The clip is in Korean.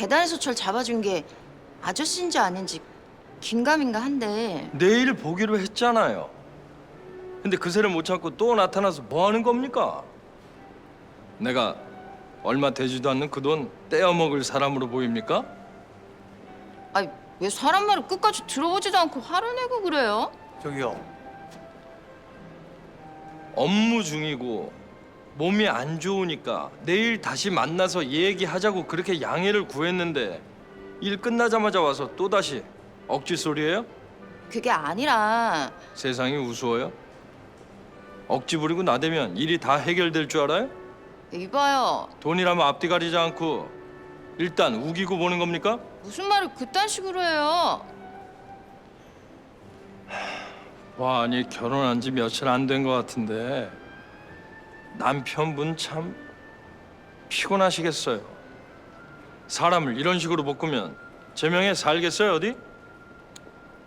계단에서 절 잡아준 게 아저씨인지 아닌지 긴가민가 한데 내일 보기로 했잖아요. 근데 그새를 못 참고 또 나타나서 뭐 하는 겁니까? 내가 얼마 되지도 않는 그 돈 떼어 먹을 사람으로 보입니까? 아니 왜 사람 말을 끝까지 들어보지도 않고 화를 내고 그래요? 저기요. 업무 중이고 몸이 안 좋으니까 내일 다시 만나서 얘기하자고 그렇게 양해를 구했는데 일 끝나자마자 와서 또 다시 억지 소리예요? 그게 아니라 세상이 우스워요? 억지 부리고 나대면 일이 다 해결될 줄 알아요? 이봐요 돈이라면 앞뒤 가리지 않고 일단 우기고 보는 겁니까? 무슨 말을 그딴 식으로 해요? 와, 아니 결혼한 지 며칠 안 된 것 같은데 남편분 참 피곤하시겠어요. 사람을 이런 식으로 볶으면 제명에 살겠어요 어디?